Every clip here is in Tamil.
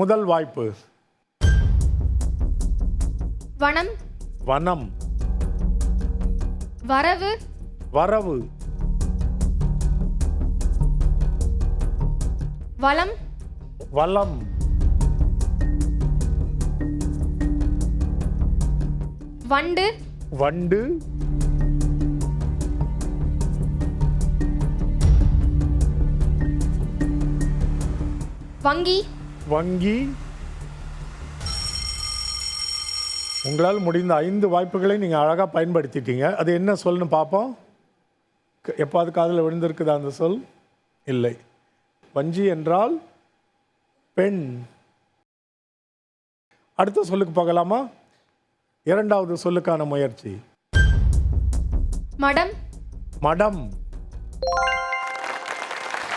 முதல் வாய்ப்பு. வனம். வனம். வரவு. வரவு. வளம். வளம். வண்டு. வண்டு. வங்கி. வங்கி. உங்களால் முடிந்த ஐந்து வாய்ப்புகளை நீங்கள் அழகாக பயன்படுத்திட்டீங்க. அது என்ன சொல்னு பார்ப்போம் எப்பாவது காதில் விழுந்திருக்குதா அந்த சொல்? இல்லை. வஞ்சி என்றால் பெண். அடுத்த சொல்லுக்கு போகலாமா? இரண்டாவது சொல்லுக்கான முயற்சி. மடம். மடம்.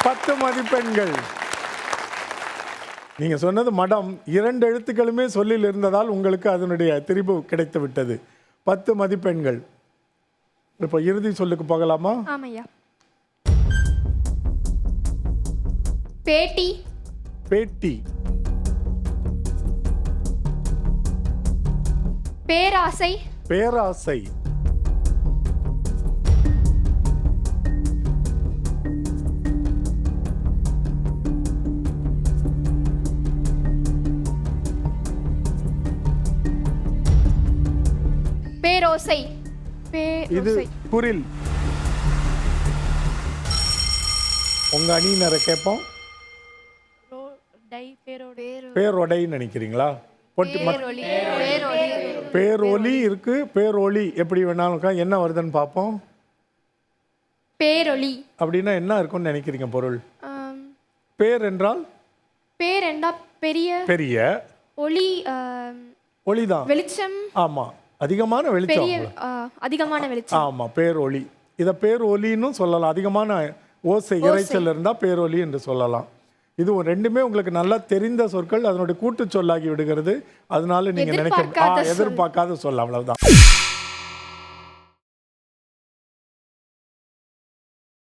பத்து மதிப்பெண்கள். நீங்க சொன்னது மடம். இரண்டு எழுத்துக்களுமே சொல்லில் இருந்ததால் உங்களுக்கு அதனுடைய திரிபு கிடைத்து விட்டது பத்து மதிப்பெண்கள். இப்போ இறுதி சொல்லுக்கு போகலாமா? ஆமையா. பேட்டி. பேட்டி. பேராசை. பேராசை. பேரோசை இது குரில் உங்க அணியினரை கேட்போம்? பேரொடைன்னு நினைக்கிறீங்களா? பேரொலி இருக்கு பேரொலி எப்படி வேணாலும். என்ன வருதுன்னு பார்ப்போம். பேரொளி அப்படின்னா என்ன இருக்கும்னு நினைக்கிறீங்க பொருள்? பேர் என்றால்? பேர் என்றா பெரிய பெரிய. ஒளி ஒளிதான். வெளிச்சம். ஆமா. அதிகமான வெளிச்சம் அதிகமான வெளிச்சம். ஆமா பேரொலி இதை பேர் ஒலின்னு சொல்லலாம். அதிகமான ஓசை இறைச்சல் இருந்தால் பேரொலி என்று சொல்லலாம். இது ரெண்டுமே உங்களுக்கு நல்லா தெரிந்த சொற்கள் அதனுடைய கூட்டு சொல்லாகி விடுகிறது. அதனால நீங்க நினைக்க. எதிர்பார்க்காத சொல் அவ்வளவுதான்.